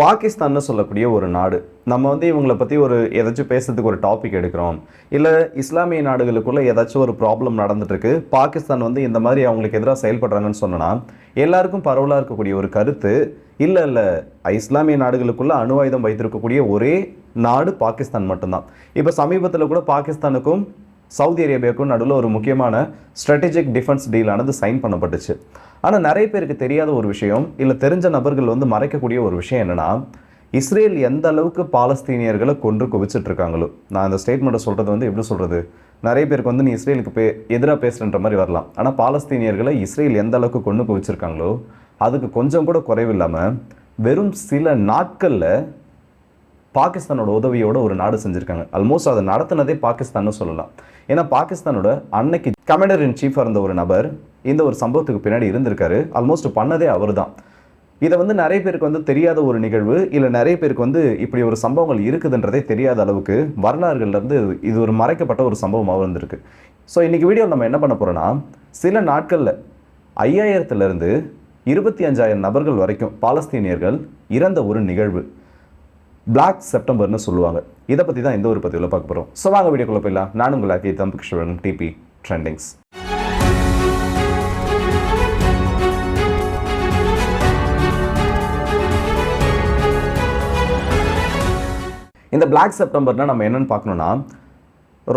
பாகிஸ்தான்னு சொல்லக்கூடிய ஒரு நாடு. நம்ம வந்து இவங்களை பற்றி ஒரு ஏதாச்சும் பேசுறதுக்கு ஒரு டாபிக் எடுக்கிறோம். இல்லை இஸ்லாமிய நாடுகளுக்குள்ளே ஏதாச்சும் ஒரு ப்ராப்ளம் நடந்துட்டுருக்கு. பாகிஸ்தான் வந்து இந்த மாதிரி அவங்களுக்கு எதிராக செயல்படுறாங்கன்னு சொன்னா எல்லாருக்கும் பரவலாக இருக்கக்கூடிய ஒரு கருத்து இல்லை இல்லை இஸ்லாமிய நாடுகளுக்குள்ளே அணு ஆயுதம் வைத்திருக்கக்கூடிய ஒரே நாடு பாகிஸ்தான் மட்டும்தான். இப்போ சமீபத்தில் கூட பாகிஸ்தானுக்கும் சவுதி அரேபியாவுக்கும் நடுவில் ஒரு முக்கியமான ஸ்ட்ராட்டஜிக் டிஃபென்ஸ் டீலானது சைன் பண்ணப்பட்டுச்சு. ஆனால் நிறைய பேருக்கு தெரியாத ஒரு விஷயம் இல்லை தெரிஞ்ச நபர்கள் வந்து மறைக்கக்கூடிய ஒரு விஷயம் என்னென்னா இஸ்ரேல் எந்த அளவுக்கு பாலஸ்தீனியர்களை கொன்று குவிச்சிட்டு இருக்காங்களோ நான் அந்த ஸ்டேட்மெண்ட்டை சொல்கிறது வந்து எப்படி சொல்கிறது நிறைய பேருக்கு வந்து நீ இஸ்ரேலுக்கு பே எதிராக பேசுகின்ற மாதிரி வரலாம். ஆனால் பாலஸ்தீனியர்களை இஸ்ரேல் எந்த அளவுக்கு கொண்டு குவிச்சிருக்காங்களோ அதுக்கு கொஞ்சம் கூட குறைவில்லாமல் வெறும் சில நாட்களில் பாகிஸ்தானோட உதவியோட ஒரு நாடு செஞ்சுருக்காங்க. ஆல்மோஸ்ட் அதை நடத்தினதே பாகிஸ்தான்னு சொல்லலாம். ஏன்னா பாகிஸ்தானோட அன்னைக்கு கமாண்டர் இன் சீஃபாக இருந்த ஒரு நபர் இந்த ஒரு சம்பவத்துக்கு பின்னாடி இருந்திருக்காரு. ஆல்மோஸ்ட் பண்ணதே அவர் தான் இதை வந்து நிறைய பேருக்கு வந்து தெரியாத ஒரு நிகழ்வு இல்லை நிறைய பேருக்கு வந்து இப்படி ஒரு சம்பவங்கள் இருக்குதுன்றதே தெரியாத அளவுக்கு வரலாறுகள்லேருந்து இது ஒரு மறைக்கப்பட்ட ஒரு சம்பவமாக இருந்திருக்கு ஸோ இன்றைக்கி வீடியோவில் நம்ம என்ன பண்ண போகிறோன்னா சில நாட்களில் ஐயாயிரத்துலேருந்து இருபத்தி அஞ்சாயிரம் நபர்கள் வரைக்கும் பாலஸ்தீனியர்கள் இறந்த ஒரு நிகழ்வு. பிளாக் செப்டம்பர்னு சொல்லுவாங்க. இதை பற்றி தான் இந்த ஒரு பதிவில் பார்க்க போகிறோம் ஸோ வாங்க வீடியோக்குள்ளே போயிடலாம். நான் உங்கள் அக்கி தம்பு டிபி ட்ரெண்டிங்ஸ் இந்த பிளாக் செப்டம்பர்னா நம்ம என்னென்னு பார்க்கணுன்னா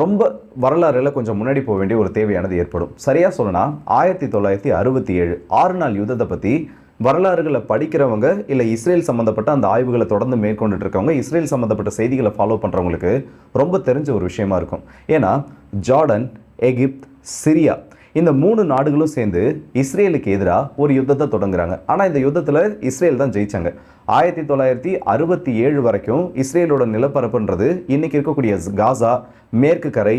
ரொம்ப வரலாறுல கொஞ்சம் முன்னாடி போக வேண்டிய ஒரு தேவையானது ஏற்படும். சரியாக சொல்லணும்னா ஆயிரத்தி தொள்ளாயிரத்தி அறுபத்தி ஏழு ஆறு நாள் யுத்தத்தை பற்றி வரலாறுகளை படிக்கிறவங்க இல்லை இஸ்ரேல் சம்மந்தப்பட்ட அந்த ஆய்வுகளை தொடர்ந்து மேற்கொண்டுட்டு இருக்கவங்க இஸ்ரேல் சம்மந்தப்பட்ட செய்திகளை ஃபாலோ பண்ணுறவங்களுக்கு ரொம்ப தெரிஞ்ச ஒரு விஷயமா இருக்கும். ஏன்னா ஜார்டன் எகிப்த் சிரியா இந்த மூணு நாடுகளும் சேர்ந்து இஸ்ரேலுக்கு எதிராக ஒரு யுத்தத்தை தொடங்குறாங்க. ஆனால் இந்த யுத்தத்தில் இஸ்ரேல் தான் ஜெயித்தாங்க ஆயிரத்தி தொள்ளாயிரத்தி அறுபத்தி ஏழு வரைக்கும் இஸ்ரேலோட நிலப்பரப்புன்றது இன்னைக்கு இருக்கக்கூடிய காசா மேற்கு கரை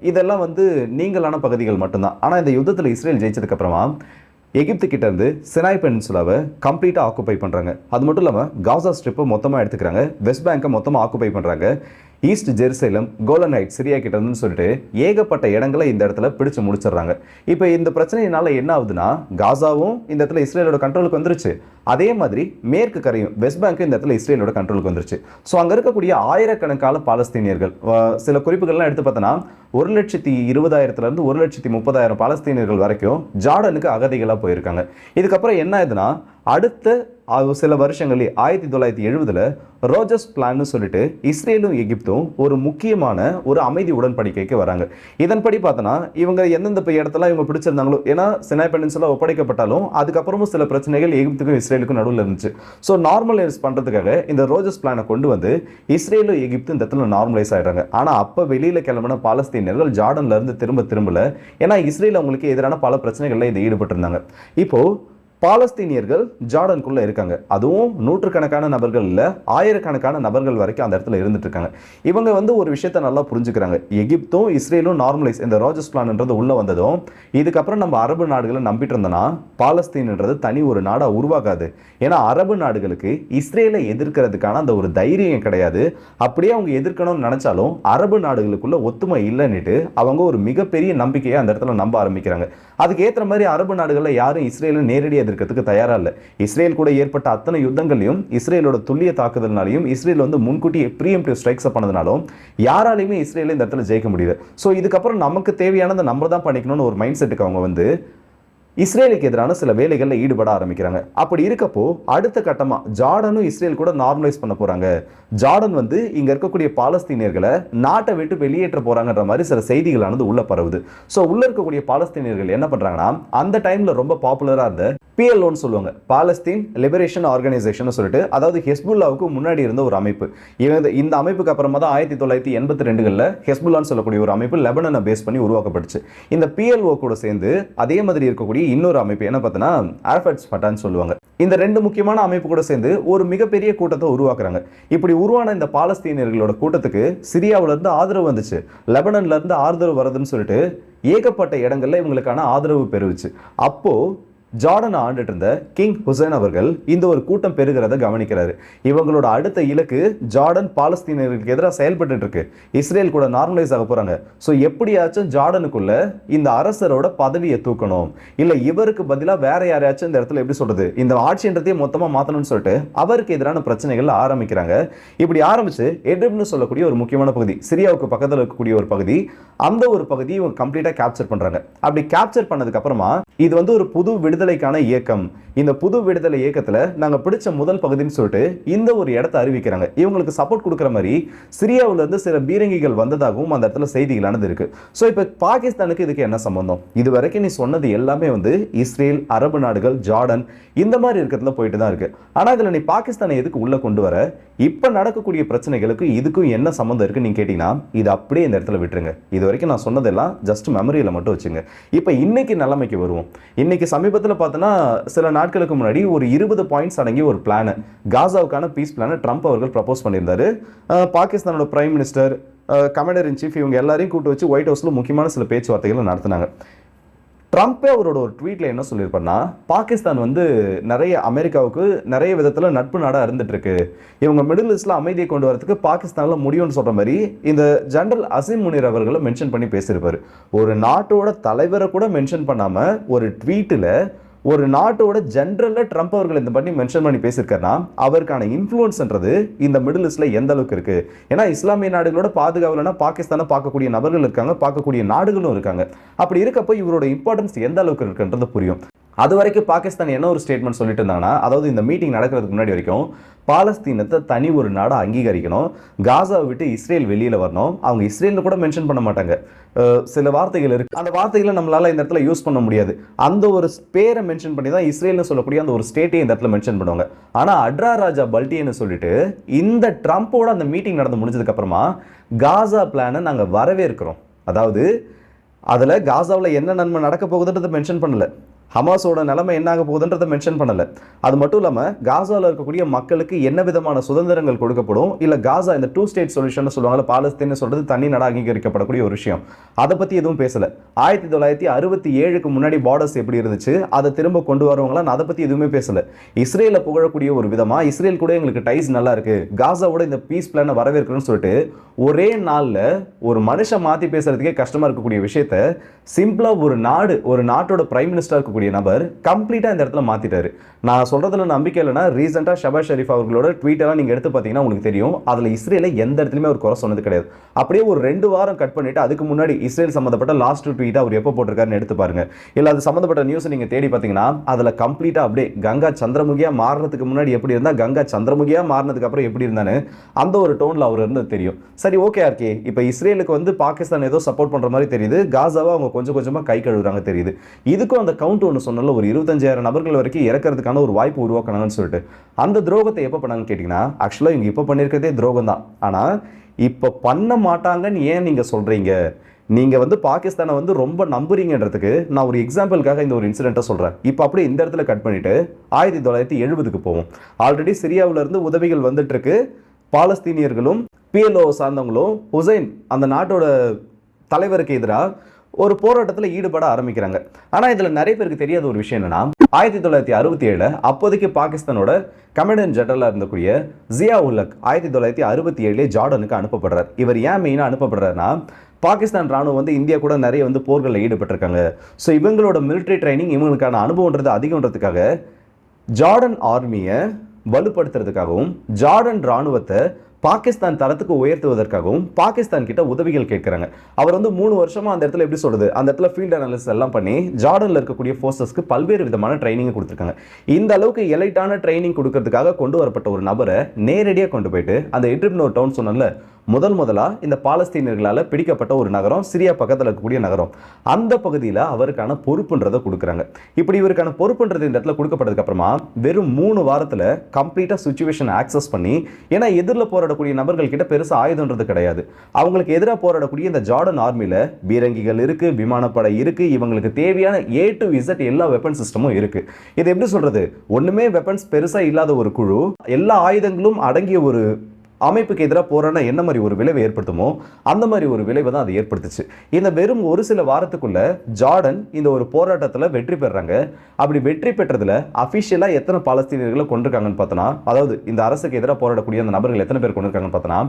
இதெல்லாம் வந்து நீங்களான பகுதிகள் மட்டும்தான். ஆனால் இந்த யுத்தத்தில் இஸ்ரேல் ஜெயிச்சதுக்கப்புறமா எகிப்து கிட்டேருந்து சினாய் பெனின்சுலாவை கம்ப்ளீட்டாக ஆக்குபை பண்ணுறாங்க அது மட்டும் இல்லாமல் காசா ஸ்ட்ரிப்பை மொத்தமாக எடுத்துக்கிறாங்க வெஸ்ட் பேங்கை மொத்தமாக ஆக்குபை பண்ணுறாங்க ஈஸ்ட் ஜெருசலம் கோலனைட் சிரியா கிட்ட இருந்துன்னு சொல்லிட்டு ஏகப்பட்ட இடங்களை இந்த இடத்துல பிடிச்சு முடிச்சிடுறாங்க. இப்போ இந்த பிரச்சனையினால என்ன ஆகுதுன்னா காசாவும் இந்த இடத்துல இஸ்ரேலோட கண்ட்ரோலுக்கு வந்துருச்சு. அதே மாதிரி மேற்கு கரையும் வெஸ்ட் பேங்க் இந்த இடத்துல இஸ்ரேலோட கண்ட்ரோலுக்கு வந்துருச்சு. ஸோ அங்கே இருக்கக்கூடிய ஆயிரக்கணக்கான பாலஸ்தீனியர்கள் சில குறிப்புகள்லாம் எடுத்து பார்த்தோன்னா ஒரு லட்சத்தி இருபதாயிரத்துலேருந்து ஒரு லட்சத்தி முப்பதாயிரம் பாலஸ்தீனியர்கள் வரைக்கும் ஜார்டனுக்கு அகதிகளாக போயிருக்காங்க. இதுக்கப்புறம் என்ன ஆகுதுன்னா அடுத்த சில வருஷங்களில் ஆயிரத்தி தொள்ளாயிரத்தி எழுபதில் ரோஜஸ் பிளான்னு சொல்லிட்டு இஸ்ரேலும் எகிப்தும் ஒரு முக்கியமான ஒரு அமைதி உடன்படிக்கைக்கு வராங்க. இதன்படி பார்த்தோன்னா இவங்க எந்தெந்த இடத்துல இவங்க பிடிச்சிருந்தாங்களோ ஏன்னா சினாய் பெனின்சுலா ஒப்படைக்கப்பட்டாலும் அதுக்கப்புறமும் சில பிரச்சனைகள் எகிப்துக்கும் இஸ்ரேலுக்கும் நடுவில் இருந்துச்சு. ஸோ நார்மலைஸ் பண்ணுறதுக்காக இந்த ரோஜஸ் பிளானை கொண்டு வந்து இஸ்ரேலும் எகிப்தும் இந்த இடத்துல நார்மலைஸ் ஆகிடுறாங்க ஆனால் அப்போ வெளியில் கிளம்பின பாலஸ்தீனியர்கள் ஜார்டன்லேருந்து திரும்ப திரும்பல ஏன்னா இஸ்ரேல் அவங்களுக்கு எதிரான பல பிரச்சனைகளில் இதை ஈடுபட்டிருந்தாங்க. இப்போது பாலஸ்தீனியர்கள் ஜார்டனுக்குள்ளே இருக்காங்க. அதுவும் நூற்றுக்கணக்கான நபர்கள் இல்லை ஆயிரக்கணக்கான நபர்கள் வரைக்கும் அந்த இடத்துல இருந்துட்டு இருக்காங்க. இவங்க வந்து ஒரு விஷயத்த நல்லா புரிஞ்சுக்கிறாங்க. எகிப்தும் இஸ்ரேலும் நார்மலைஸ் இந்த ரோஜஸ் பிளான்ன்றது உள்ளே வந்ததும் இதுக்கப்புறம் நம்ம அரபு நாடுகளை நம்பிட்டு இருந்தோம்னா பாலஸ்தீன்ன்றது தனி ஒரு நாடாக உருவாகாது. ஏன்னா அரபு நாடுகளுக்கு இஸ்ரேலை எதிர்க்கிறதுக்கான அந்த ஒரு தைரியம் கிடையாது. அப்படியே அவங்க எதிர்க்கணும்னு நினச்சாலும் அரபு நாடுகளுக்குள்ள ஒத்துமை இல்லைன்னுட்டு அவங்க ஒரு மிகப்பெரிய நம்பிக்கையை அந்த இடத்துல நம்ப ஆரம்பிக்கிறாங்க. அதுக்கு ஏற்ற மாதிரி அரபு நாடுகளில் யாரும் இஸ்ரேலை நேரடி எதிர்க்கிறதுக்கு தயாராக இல்லை. இஸ்ரேல் கூட ஏற்பட்ட அத்தனை யுத்தங்களையும் இஸ்ரேலோட துல்லிய தாக்குதல்னாலையும் இஸ்ரேல் வந்து முன்கூட்டியே ப்ரீஎம்டிவ் ஸ்ட்ரைக்ஸை பண்ணதுனாலும் யாராலையுமே இஸ்ரேல இந்த இடத்துல ஜெயிக்க முடியுது ஸோ இதுக்கப்புறம் நமக்கு தேவையானதை நம்ம தான் பண்ணிக்கணும்னு ஒரு மைண்ட் செட்டுக்கு அவங்க வந்து இஸ்ரேலுக்கு எதிரான சில வேலைகளில் ஈடுபட ஆரம்பிக்கிறாங்க. அப்படி இருக்கப்போ அடுத்த கட்டமாக ஜார்டனும் இஸ்ரேல் கூட நார்மலைஸ் பண்ண போகிறாங்க ஜார்டன் வந்து இங்கே இருக்கக்கூடிய பாலஸ்தீனியர்களை நாட்டை விட்டு வெளியேற்ற போகிறாங்கன்ற மாதிரி சில செய்திகளானது உள்ள பரவுது. ஸோ உள்ளே இருக்கக்கூடிய பாலஸ்தீனியர்கள் என்ன பண்ணுறாங்கன்னா அந்த டைமில் ரொம்ப பாப்புலராக இருந்த பிஎல்ஓன்னு சொல்லுவாங்க. பாலஸ்தீன் லிபரேஷன் ஆர்கனைசேஷன் சொல்லிட்டு அதாவது ஹெஸ்புல்லாவுக்கு முன்னாடி இருந்த ஒரு அமைப்பு. இவங்க இந்த அமைப்புக்கு அப்புறமா தான் ஆயிரத்தி தொள்ளாயிரத்தி எண்பத்தி ரெண்டுகளில் ஹெஸ்புல்லான்னு சொல்லக்கூடிய ஒரு அமைப்பு லெபனனை பேஸ் பண்ணி உருவாக்கப்பட்டுச்சு. இந்த பிஎல்ஓ கூட சேர்ந்து அதே மாதிரி இருக்கக்கூடிய இன்னொரு அமைப்பு என்ன பார்த்தோன்னா ஆர்ஃபட்ஸ் ஃபட்டான்னு சொல்லுவாங்க. இந்த ரெண்டு முக்கியமான அமைப்பு கூட சேர்ந்து ஒரு மிகப்பெரிய கூட்டத்தை உருவாக்குறாங்க. இப்படி உருவான இந்த பாலஸ்தீனியர்களோட கூட்டத்துக்கு சிரியாவுல இருந்து ஆதரவு வந்துச்சு. லெபனன்ல இருந்து ஆதரவு வருதுன்னு சொல்லிட்டு ஏகப்பட்ட இடங்கள்ல இவங்களுக்கான ஆதரவு பெருவுச்சு அப்போ ஜார்டன் ஆண்டுட்டு இருந்த கிங் ஹுசைன் அவர்கள் இந்த ஒரு கூட்டம் பெருகிறத கவனிக்கிறாரு. இவங்களோட அடுத்த இலக்கு ஜார்டன் பாலஸ்தீனர்களுக்கு எதிராக செயல்பட்டு இருக்கு. இஸ்ரேல் கூட நார்மலைஸ் ஆக போறாங்க. ஸோ எப்படியாச்சும் ஜார்டனுக்குள்ள இந்த அரசரோட பதவியை தூக்கணும். இல்லை இவருக்கு பதிலாக வேற யாரையாச்சும் இந்த இடத்துல எப்படி சொல்றது? இந்த ஆட்சின்றதையே மொத்தமா மாற்றணும்னு சொல்லிட்டு அவருக்கு எதிரான பிரச்சனைகள் ஆரம்பிக்கிறாங்க. இப்படி ஆரம்பிச்சு எட்ரிப்னு சொல்லக்கூடிய ஒரு முக்கியமான பகுதி சிரியாவுக்கு பக்கத்தில் இருக்கக்கூடிய ஒரு பகுதி அந்த ஒரு பகுதியை இவங்க கம்ப்ளீட்டாக கேப்சர் பண்றாங்க. அப்படி கேப்சர் பண்ணதுக்கு அப்புறமா இது வந்து ஒரு புது விடுதலைக்கான இயக்கம். இந்த புது விடுதலை இயக்கத்தில் நாங்கள் பிடிச்ச முதல் பகுதின்னு சொல்லிட்டு இந்த ஒரு இடத்த அறிவிக்கிறாங்க. இவங்களுக்கு சப்போர்ட் கொடுக்குற மாதிரி சிரியாவுல இருந்து சில பீரங்கிகள் வந்ததாகவும் அந்த இடத்துல செய்திகளானது இருக்கு. ஸோ இப்போ பாகிஸ்தானுக்கு இதுக்கு என்ன சம்பந்தம்? இது வரைக்கும் நீ சொன்னது எல்லாமே வந்து இஸ்ரேல் அரபு நாடுகள் ஜார்டன் இந்த மாதிரி இருக்கிறதுல போயிட்டு தான் இருக்கு. ஆனால் இதில் நீ பாகிஸ்தானை எதுக்கு உள்ளே கொண்டு வர? இப்போ நடக்கக்கூடிய பிரச்சனைகளுக்கு இதுக்கும் என்ன சம்மந்தம் இருக்குன்னு நீங்கள் கேட்டீங்கன்னா இது அப்படியே இந்த இடத்துல விட்டுருங்க. இது வரைக்கும் நான் சொன்னதெல்லாம் ஜஸ்ட் மெமரியில் மட்டும் வச்சுங்க. இப்போ இன்னைக்கு நிலைமைக்கு வருவோம். இன்னைக்கு சமீபத்தில் பார்த்தோன்னா சில நாட்களுக்கு முன்னாடி ஒரு இருபது பாயிண்ட்ஸ் அடங்கி ஒரு பிளானை காசாவுக்கான பீஸ் பிளானை ட்ரம்ப் அவர்கள் ப்ரப்போஸ் பண்ணியிருந்தாரு. பாகிஸ்தானோட prime minister commander in chief இவங்க எல்லாரையும் கூட்டு வச்சு ஒயிட் ஹவுஸில் முக்கியமான சில பேச்சுவார்த்தைகளை நடத்தினாங்க. ட்ரம்ப்பே அவரோட ஒரு ட்வீட்டில் என்ன சொல்லியிருப்பார்னா பாகிஸ்தான் வந்து நிறைய அமெரிக்காவுக்கு நிறைய விதத்தில் நட்பு நாடாக இருந்துட்டு இவங்க மிடில் ஈஸ்ட்ல அமைதியை கொண்டு வரதுக்கு பாகிஸ்தானில் முடியும்னு சொல்கிற மாதிரி இந்த ஜென்ரல் அசிம் முனீர் அவர்களை மென்ஷன் பண்ணி பேசியிருப்பாரு. ஒரு நாட்டோட தலைவரை கூட மென்ஷன் பண்ணாமல் ஒரு ட்வீட்டில் ஒரு நாட்டோட ஜென்ரலில் ட்ரம்ப் அவர்கள் இந்த பண்ணி மென்ஷன் பண்ணி பேசியிருக்காருன்னா அவருக்கான இன்ஃப்ளூயன்ஸ்ன்றது இந்த மிடில் ஈஸ்ட்ல எந்த அளவுக்கு இருக்குது ஏன்னா இஸ்லாமிய நாடுகளோட பாதுகாவலனா பாகிஸ்தானை பார்க்கக்கூடிய நபர்கள் இருக்காங்க பார்க்கக்கூடிய நாடுகளும் இருக்காங்க. அப்படி இருக்கப்போ இவரோட இம்பார்ட்டன்ஸ் எந்த அளவுக்கு இருக்குன்றது புரியும். அது வரைக்கும் பாகிஸ்தான் என்ன ஒரு ஸ்டேட்மெண்ட் சொல்லிட்டு இருந்தாங்கன்னா அதாவது இந்த மீட்டிங் நடக்கிறதுக்கு முன்னாடி வரைக்கும் பாலஸ்தீனத்தை தனி ஒரு நாடாக அங்கீகரிக்கணும். காசாவை விட்டு இஸ்ரேல் வெளியில் வரணும். அவங்க இஸ்ரேலில் கூட மென்ஷன் பண்ண மாட்டாங்க. சில வார்த்தைகள் இருக்குது அந்த வார்த்தைகளை நம்மளால் இந்த இடத்துல யூஸ் பண்ண முடியாது. அந்த ஒரு பேரை மென்ஷன் பண்ணி தான் இஸ்ரேல்னு சொல்லக்கூடிய அந்த ஒரு ஸ்டேட்டையும் இந்த இடத்துல மென்ஷன் பண்ணுவாங்க. ஆனால் அட்ரா ராஜா பல்டின்னு சொல்லிட்டு இந்த ட்ரம்ப்போட அந்த மீட்டிங் நடந்து முடிஞ்சதுக்கப்புறமா காசா பிளானை வரவே வரவேற்கிறோம். அதாவது அதில் காசாவில் என்ன நன்மை நடக்க போகுதுன்றதை மென்ஷன் பண்ணல. ஹமாஸோட நிலைமை என்னாக போகுதுன்றதை மென்ஷன் பண்ணல. அது மட்டும் இல்லாமல் காசாவில் இருக்கக்கூடிய மக்களுக்கு என்ன விதமான சுதந்திரங்கள் கொடுக்கப்படும்? இல்லை காசா இந்த டூ ஸ்டேட் சொல்யூஷன் சொல்லுவாங்கல்ல பாலஸ்தீன் சொல்கிறது தனி நாடாக அங்கீகரிக்கப்படக்கூடிய ஒரு விஷயம். அதை பற்றி எதுவும் பேசலை. ஆயிரத்தி தொள்ளாயிரத்தி அறுபத்தி ஏழுக்கு முன்னாடி பார்டர்ஸ் எப்படி இருந்துச்சு அதை திரும்ப கொண்டு வருவாங்களா அதை பற்றி எதுவுமே பேசல. இஸ்ரேலை புகழக்கூடிய ஒரு விதமாக இஸ்ரேல் கூட எங்களுக்கு டைஸ் நல்லா இருக்கு காசாவோட இந்த பீஸ் பிளானை வரவேற்கணும்னு சொல்லிட்டு ஒரே நாளில் ஒரு மனுஷன் மாற்றி பேசுறதுக்கே கஷ்டமாக இருக்கக்கூடிய விஷயத்த சிம்பிளா ஒரு நாடு ஒரு நாட்டோட பிரைம் மினிஸ்டர் இருக்கக்கூடிய நபர் கம்ப்ளீட்டாக இந்த இடத்துல மாற்றிட்டாரு நான் சொல்கிறதுல நம்பிக்கை இல்லைனா ரீசெண்டாக ஷபாஸ் ஷெரீஃப் அவர்களோட ட்வீட்டெல்லாம் நீங்கள் எடுத்து பார்த்தீங்கன்னா உங்களுக்கு தெரியும். அதில் இஸ்ரேலை எந்த இடத்துலையுமே அவர் குறை சொன்னது கிடையாது. அப்படியே ஒரு ரெண்டு வாரம் கட் பண்ணிட்டு அதுக்கு முன்னாடி இஸ்ரேல் சம்மந்தப்பட்ட லாஸ்ட் ட்வீட் அவர் எப்போ போட்டிருக்காருன்னு எடுத்து பாருங்கள் இல்லை அது சம்மந்தப்பட்ட நியூஸ் நீங்கள் தேடி பார்த்தீங்கன்னா அதில் கம்ப்ளீட்டாக அப்படியே கங்கா சந்திரமுகியா மாறினதுக்கு முன்னாடி எப்படி இருந்தால் கங்கா சந்திரமுகியா மாறினதுக்கு அப்புறம் எப்படி இருந்தான்னு அந்த ஒரு டோனில் அவர் இருந்தது தெரியும். சரி ஓகே ஆர்கே. இப்போ இஸ்ரேலுக்கு வந்து பாகிஸ்தான் ஏதோ சப்போர்ட் பண்ணுற மாதிரி தெரியுது. காசாவை அவங்க கொஞ்சம் கொஞ்சமாக கை கழுவுறாங்க தெரியுது. இதுக்கும் அந்த கவுண்ட் ஒன்று சொன்னல ஒரு இருபத்தஞ்சாயிரம் நபர்கள் வரைக்கும் இறக்கிறதுக்கான ஒரு வாய்ப்பு உருவாக்கணும்னு சொல்லிட்டு. அந்த துரோகத்தை எப்போ பண்ணாங்கன்னு கேட்டிங்கன்னா ஆக்சுவலாக இவங்க இப்போ பண்ணியிருக்கிறதே துரோகம் தான். ஆனால் இப்போ பண்ண மாட்டாங்கன்னு ஏன் நீங்கள் சொல்கிறீங்க நீங்கள் வந்து பாகிஸ்தானை வந்து ரொம்ப நம்புறீங்கன்றதுக்கு நான் ஒரு எக்ஸாம்பிளுக்காக இந்த ஒரு இன்சிடென்ட்டை சொல்கிறேன் இப்போ அப்படியே இந்த இடத்துல கட் பண்ணிவிட்டு ஆயிரத்தி தொள்ளாயிரத்தி எழுபதுக்கு போவோம். ஆல்ரெடி சிரியாவிலேருந்து உதவிகள் வந்துட்டுருக்கு. பாலஸ்தீனியர்களும் பிஎல்ஓ சார்ந்தவங்களும் ஹுசைன் அந்த நாட்டோட தலைவருக்கு எதிராக ஒரு போராட்டத்தில் ஈடுபட ஆரம்பிக்கிறாங்க. ஆனால் இதில் நிறைய பேருக்கு தெரியாத ஒரு விஷயம் என்னன்னா ஆயிரத்தி தொள்ளாயிரத்தி அறுபத்தி ஏழில் அப்போதைக்கு பாகிஸ்தானோட கமாண்டன்ட் ஜெனரலாக இருந்தக்கூடிய ஜியா உல்லக் ஆயிரத்தி தொள்ளாயிரத்தி அறுபத்தி ஏழுலே ஜார்டனுக்கு அனுப்பப்படுறார். இவர் ஏன் மெயினாக அனுப்பப்படுறாருன்னா பாகிஸ்தான் ராணுவம் வந்து இந்தியா கூட நிறைய வந்து போர்களில் ஈடுபட்டிருக்காங்க. ஸோ இவங்களோட மிலிட்ரி ட்ரைனிங் இவங்களுக்கான அனுபவன்றது அதிகம்ன்றதுக்காக ஜார்டன் ஆர்மியை வலுப்படுத்துறதுக்காகவும் ஜார்டன் ராணுவத்தை பாகிஸ்தான் தரத்துக்கு உயர்த்துவதற்காகவும் பாகிஸ்தான் கிட்ட உதவிகள் கேட்குறாங்க. அவர் வந்து மூணு வருஷமாக அந்த இடத்துல எப்படி சொல்றது? அந்த இடத்துல ஃபீல்ட் அனாலிசிஸ் எல்லாம் பண்ணி ஜார்டனில் இருக்கக்கூடிய ஃபோர்ஸஸ்க்கு பல்வேறு விதமான ட்ரைனிங்கை கொடுத்துருக்காங்க. இந்த அளவுக்கு எலைட்டான ட்ரைனிங் கொடுக்கறதுக்காக கொண்டு வரப்பட்ட ஒரு நபரை நேரடியாக கொண்டு போயிட்டு அந்த இட்ரிப்னோ டவுன் சொன்னல முதல் முதலாக இந்த பாலஸ்தீனர்களால் பிடிக்கப்பட்ட ஒரு நகரம் சிரியா பக்கத்தில் இருக்கக்கூடிய நகரம். அந்த பகுதியில் அவருக்கான பொறுப்புன்றதை கொடுக்குறாங்க. இப்படி இவருக்கான பொறுப்புன்றது இந்த இடத்துல கொடுக்கப்பட்டதுக்கு அப்புறமா வெறும் மூணு வாரத்தில் கம்ப்ளீட்டாக சுச்சுவேஷன் ஆக்சஸ் பண்ணி ஏன்னா எதிரில் போராடக்கூடிய நபர்கள் கிட்ட பெருசாக ஆயுதன்றது கிடையாது. அவங்களுக்கு எதிராக போராடக்கூடிய இந்த ஜார்டன் ஆர்மியில் பீரங்கிகள் இருக்குது விமானப்படை இருக்குது இவங்களுக்கு தேவையான ஏ டு இசட் எல்லா வெப்பன் சிஸ்டமும் இருக்குது இது எப்படி சொல்கிறது ஒன்றுமே வெப்பன்ஸ் பெருசாக இல்லாத ஒரு குழு எல்லா ஆயுதங்களும் அடங்கிய ஒரு அமைப்புக்கு எதிராக போராடினா என்ன மாதிரி ஒரு விளைவை ஏற்படுத்துமோ அந்த மாதிரி ஒரு விளைவை தான் அது ஏற்படுத்துச்சு. இந்த வெறும் ஒரு சில வாரத்துக்குள்ள ஜார்டன் இந்த ஒரு போராட்டத்தில் வெற்றி பெறாங்க. அப்படி வெற்றி பெற்றதில் அஃபிஷியலாக எத்தனை பாலஸ்தீனியர்களை கொண்டிருக்காங்கன்னு பார்த்தோன்னா அதாவது இந்த அரசுக்கு எதிராக போராடக்கூடிய அந்த நபர்கள் எத்தனை பேர் கொண்டிருக்காங்கன்னு பார்த்தோன்னா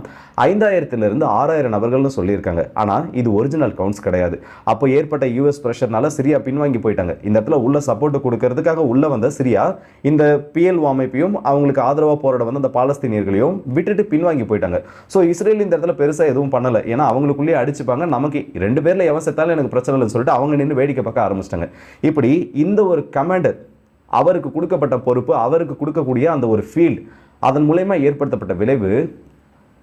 ஐந்தாயிரத்திலிருந்து ஆறாயிரம் நபர்கள்னு சொல்லியிருக்காங்க. ஆனால் இது ஒரிஜினல் கவுண்ட்ஸ் கிடையாது. அப்போ ஏற்பட்ட யூஎஸ் ப்ரெஷர்னால சிரியா பின்வாங்கி போயிட்டாங்க. இந்த இடத்துல உள்ள சப்போர்ட் கொடுக்கறதுக்காக உள்ள வந்த சிரியா இந்த பிஎல்ஓ அமைப்பையும் அவங்களுக்கு ஆதரவாக போராட வந்த அந்த பாலஸ்தீனியர்களையும் விட்டுட்டு பின்வாங்கி போயிட்டாங்க. ஸோ இஸ்ரேல் இந்த இடத்துல பெருசாக எதுவும் பண்ணலை. ஏன்னா அவங்களுக்குள்ளேயே அடிச்சுப்பாங்க. நமக்கு ரெண்டு பேரில் எவன் செத்தாலும் எனக்கு பிரச்சனை இல்லைன்னு சொல்லிட்டு அவங்க நின்று வேடிக்கை பார்க்க ஆரம்பிச்சிட்டாங்க. இப்படி இந்த ஒரு கமாண்டர் அவருக்கு கொடுக்கப்பட்ட பொறுப்பு அவருக்கு கொடுக்கக்கூடிய அந்த ஒரு ஃபீல்ட் அதன் மூலயமா ஏற்படுத்தப்பட்ட விளைவு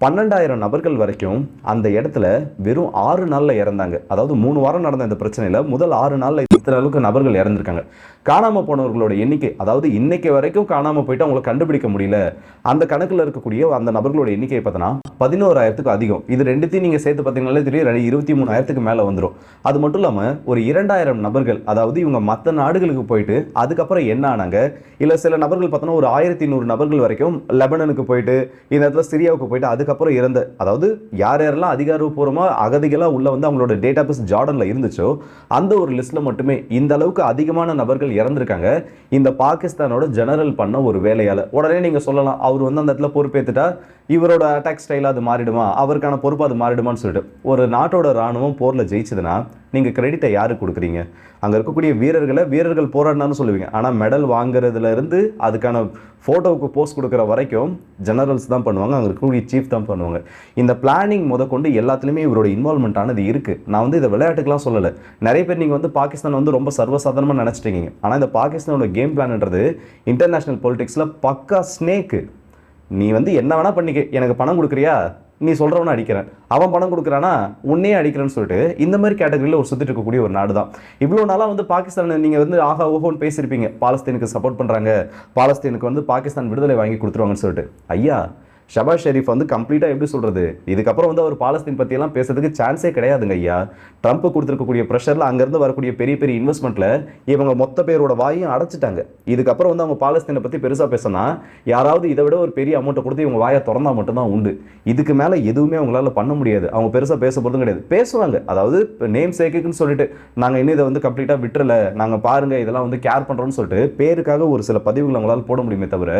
பன்னெண்டாயிரம் நபர்கள் வரைக்கும் அந்த இடத்துல வெறும் ஆறு நாளில் இறந்தாங்க. அதாவது மூணு வாரம் நடந்த இந்த பிரச்சனையில் முதல் ஆறு நாளில் இத்தனை அளவுக்கு நபர்கள் இறந்துருக்காங்க. காணாமல் போனவர்களோட எண்ணிக்கை அதாவது இன்னைக்கு வரைக்கும் காணாமல் போயிட்டு அவங்களை கண்டுபிடிக்க முடியல. அந்த கணக்கில் இருக்கக்கூடிய அந்த நபர்களோட எண்ணிக்கை பார்த்தோன்னா பதினோராயிரத்துக்கு அதிகம். இது ரெண்டுத்தையும் நீங்கள் சேர்த்து பார்த்தீங்கன்னாலே தெரியும். ரெண்டு- இருபத்தி மூணாயிரத்துக்கு மேலே வந்துடும் அது மட்டும் இல்லாமல் ஒரு இரண்டாயிரம் நபர்கள் அதாவது இவங்க மற்ற நாடுகளுக்கு போயிட்டு அதுக்கப்புறம் என்ன ஆனாங்க? இல்லை சில நபர்கள் பார்த்தோன்னா ஒரு ஆயிரத்தி நூறு நபர்கள் வரைக்கும் லெபனனுக்கு போயிட்டு இந்த இடத்துல சிரியாவுக்கு போயிட்டு அதுக்கப்புறம் இறந்த அதாவது யார் யாரெல்லாம் அதிகாரப்பூர்வமாக அகதிகளாக உள்ள வந்து அவங்களோட டேட்டா பேஸ் ஜார்டனில் இருந்துச்சோ அந்த ஒரு லிஸ்ட்டில் மட்டுமே இந்த அளவுக்கு அதிகமான நபர்கள் இறந்துருக்காங்க. இந்த பாகிஸ்தானோட ஜெனரல் பண்ண ஒரு வேலையால். உடனே நீங்கள் சொல்லலாம் அவர் வந்து அந்த இடத்துல பொறுப்பேற்றுட்டா இவரோட அட்டாக் ஸ்டைல் அது மாறிடுமா? அவருக்கான பொறுப்பு அது மாறிடுமான்னு சொல்லிட்டு ஒரு நாட்டோட ராணுவம் போரில் ஜெயிச்சதுன்னா நீங்கள் கிரெடிட்டை யாருக்கு கொடுக்குறீங்க? அங்கே இருக்கக்கூடிய வீரர்களை வீரர்கள் போராடினான்னு சொல்லுவீங்க. ஆனால் மெடல் வாங்குறதுலேருந்து அதுக்கான ஃபோட்டோவுக்கு போஸ்ட் கொடுக்குற வரைக்கும் ஜெனரல்ஸ் தான் பண்ணுவாங்க அங்கே இருக்கக்கூடிய சீஃப் தான் பண்ணுவாங்க. இந்த பிளானிங் முதற்கொண்டு எல்லாத்துலேயுமே இவரோட இன்வால்மெண்ட் ஆனது இருக்குது நான் வந்து இதை விளையாட்டுக்கெலாம் சொல்லலை. நிறைய பேர் நீங்கள் வந்து பாகிஸ்தான் வந்து ரொம்ப சர்வசாதாரணமாக நினச்சிட்டீங்க. ஆனால் இந்த பாகிஸ்தானோட கேம் பிளான்ன்றது இன்டர்நேஷ்னல் பொலிட்டிக்ஸில் பக்கா ஸ்னேக்கு நீ வந்து என்ன வேணால் பண்ணிக்க. எனக்கு பணம் கொடுக்குறியா? நீ சொல்கிறவனை அடிக்கிறேன். அவன் பணம் கொடுக்குறானா? உன்னே அடிக்கிறேன்னு சொல்லிட்டு இந்த மாதிரி கேட்டகரியில் ஒரு சுற்றிட்டு இருக்கக்கூடிய ஒரு நாடு தான் இவ்வளோ நாளாக வந்து பாகிஸ்தான் நீங்கள் வந்து ஆஹா ஓஹோன்னு பேசியிருப்பீங்க. பாலஸ்தீனுக்கு சப்போர்ட் பண்ணுறாங்க பாலஸ்தீனுக்கு வந்து பாகிஸ்தான் விடுதலை வாங்கி கொடுத்துருவாங்கன்னு சொல்லிட்டு. ஐயா ஷபாஸ் ஷெரீஃப் வந்து கம்ப்ளீட்டாக எப்படி சொல்கிறது இதுக்கப்புறம் வந்து அவர் பாலஸ்தீன் பற்றியெல்லாம் பேசுறதுக்கு சான்ஸே கிடையாதுங்க ஐயா. ட்ரம்ப் கொடுத்துருக்கக்கூடிய ப்ரெஷரில் அங்கேருந்து வரக்கூடிய பெரிய பெரிய இன்வெஸ்ட்மெண்ட்டில் இவங்க மொத்த பேரோட வாயும் அடைச்சிட்டாங்க. இதுக்கப்புறம் வந்து அவங்க பாலஸ்தீனை பற்றி பெருசாக பேசினா யாராவது இதை விட ஒரு பெரிய அமௌண்ட்டை கொடுத்து இவங்க வாயை திறந்தால் மட்டும்தான் உண்டு. இதுக்கு மேலே எதுவுமே அவங்களால பண்ண முடியாது. அவங்க பெருசாக பேச போகிறதும் கிடையாது. பேசுவாங்க. அதாவது நேம் சேக்குன்னு சொல்லிட்டு நாங்கள் இன்னும் இதை வந்து கம்ப்ளீட்டாக விட்டுறல. நாங்கள் பாருங்கள் இதெல்லாம் வந்து கேர் பண்ணுறோம்னு சொல்லிட்டு பேருக்காக ஒரு சில பதிவுகள் அவங்களால போட முடியுமே தவிர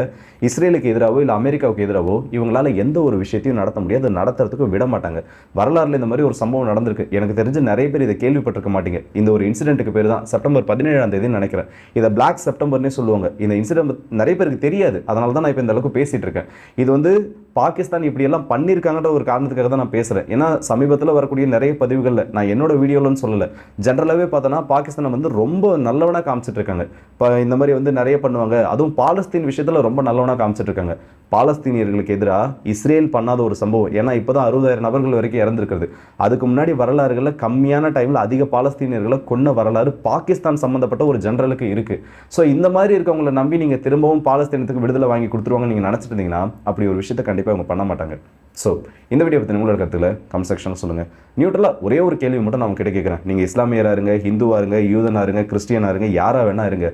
இஸ்ரேலுக்கு எதிராகவோ இல்லை அமெரிக்காவுக்கு எதிராகவோ இவங்களால எந்த ஒரு விஷயத்தையும் நடத்த முடியாது. நடத்துறதுக்கு விட மாட்டாங்க. வரலாறுல இந்த மாதிரி ஒரு சம்பவம் நடந்திருக்கு. எனக்கு தெரிஞ்சு நிறைய பேர் இதை கேள்விப்பட்டிருக்க மாட்டீங்க. இந்த ஒரு இன்சிடென்ட்டுக்கு பேர் தான். செப்டம்பர் பதினேழாம் தேதி நினைக்கிறேன். இதை பிளாக் செப்டம்பர்னே சொல்லுவாங்க. இந்த இன்சிடென்ட் நிறைய பேருக்கு தெரியாது. அதனால தான் நான் இப்போ இந்த அளவுக்கு பேசிட்டு இருக்கேன். இது வந்து பாகிஸ்தான் இப்படியெல்லாம் பண்ணியிருக்காங்கன்ற ஒரு காரணத்துக்காக தான் நான் பேசுகிறேன் ஏன்னா சமீபத்தில் வரக்கூடிய நிறைய பதிவுகளில் நான் என்னோட வீடியோலன்னு சொல்லலை. ஜென்ரலாகவே பார்த்தோன்னா பாகிஸ்தானை வந்து ரொம்ப நல்லவனாக காமிச்சிட்டு இருக்காங்க இப்போ இந்த மாதிரி வந்து நிறைய பண்ணுவாங்க. அதுவும் பாலஸ்தீன் விஷயத்தில் ரொம்ப நல்லவனாக காமிச்சிட்டு இருக்காங்க பாலஸ்தீனியர்களுக்கு எதிராக இஸ்ரேல் பண்ணாத ஒரு சம்பவம். ஏன்னா இப்போ தான் அறுபதாயிரம் நபர்கள் வரைக்கும் இறந்துருக்குது அதுக்கு முன்னாடி வரலாறுகளில் கம்மியான டைமில் அதிக பாலஸ்தீனியர்களை கொன்ன வரலாறு பாகிஸ்தான் சம்மந்தப்பட்ட ஒரு ஜென்ரலுக்கு இருக்குது ஸோ இந்த மாதிரி இருக்கவங்களை நம்பி நீங்கள் திரும்பவும் பாலஸ்தீனத்துக்கு விடுதலை வாங்கி கொடுத்துருவாங்க நீங்கள் நினச்சிட்டு இருந்தீங்கன்னா அப்படி ஒரு விஷயத்தை கண்டிப்பாக கண்டிப்பாக அவங்க பண்ண மாட்டாங்க. ஸோ இந்த வீடியோ பற்றி உங்களோட கருத்துல கமெண்ட் செக்ஷனில் சொல்லுங்கள் நியூட்ரலாக ஒரே ஒரு கேள்வி மட்டும் நான் கிட்ட கேட்குறேன் நீங்கள் இஸ்லாமியராக இருங்க ஹிந்துவாக இருங்க யூதனாக இருங்க கிறிஸ்டியனாக இருங்க யாராக வேணா இருங்க.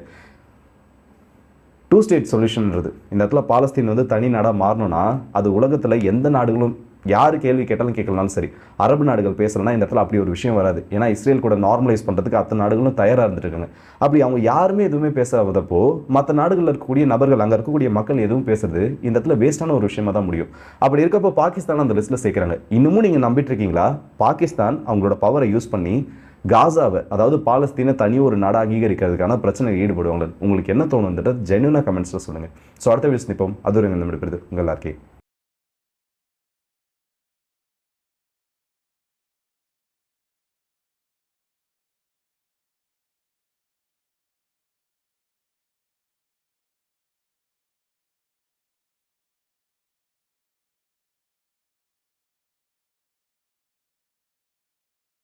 டூ ஸ்டேட் சொல்யூஷன்ன்றது இந்த இடத்துல பாலஸ்தீன் வந்து தனி நாடாக மாறணும்னா அது உலகத்தில் எந்த நாடுகளும் யார் கேள்வி கேட்டாலும் கேட்கலனாலும் சரி அரபு நாடுகள் பேசலனா இந்த இடத்துல அப்படி ஒரு விஷயம் வராது. ஏன்னா இஸ்ரேல் கூட நார்மலைஸ் பண்ணுறதுக்கு அத்தனை நாடுகளும் தயாராக இருந்துருக்காங்க அப்படி அவங்க யாருமே எதுவுமே பேசாதப்போ மற்ற நாடுகளில் இருக்கக்கூடிய நபர்கள் அங்கே இருக்கக்கூடிய மக்கள் எதுவும் பேசுறது இந்த இடத்துல வேஸ்டான ஒரு விஷயமா தான் முடியும். அப்படி இருக்கப்போ பாகிஸ்தான் அந்த லிஸ்ட்டில் சேர்க்குறாங்க. இன்னமும் நீங்கள் நம்பிட்டு இருக்கீங்களா பாகிஸ்தான் அவங்களோட பவரை யூஸ் பண்ணி காசாவை அதாவது பாலஸ்தீனை தனி ஒரு நாடாக அங்கீகரிக்கிறதுக்கான பிரச்சனையில் ஈடுபடுவாங்க உங்களுக்கு என்ன தோணுன்றது ஜென்யூனாக கமெண்ட்ஸில் சொல்லுங்கள் ஸோ அடுத்த வீஸ் நிற்போம் அது ஒரு இந்த உங்கள் எல்லாருக்கே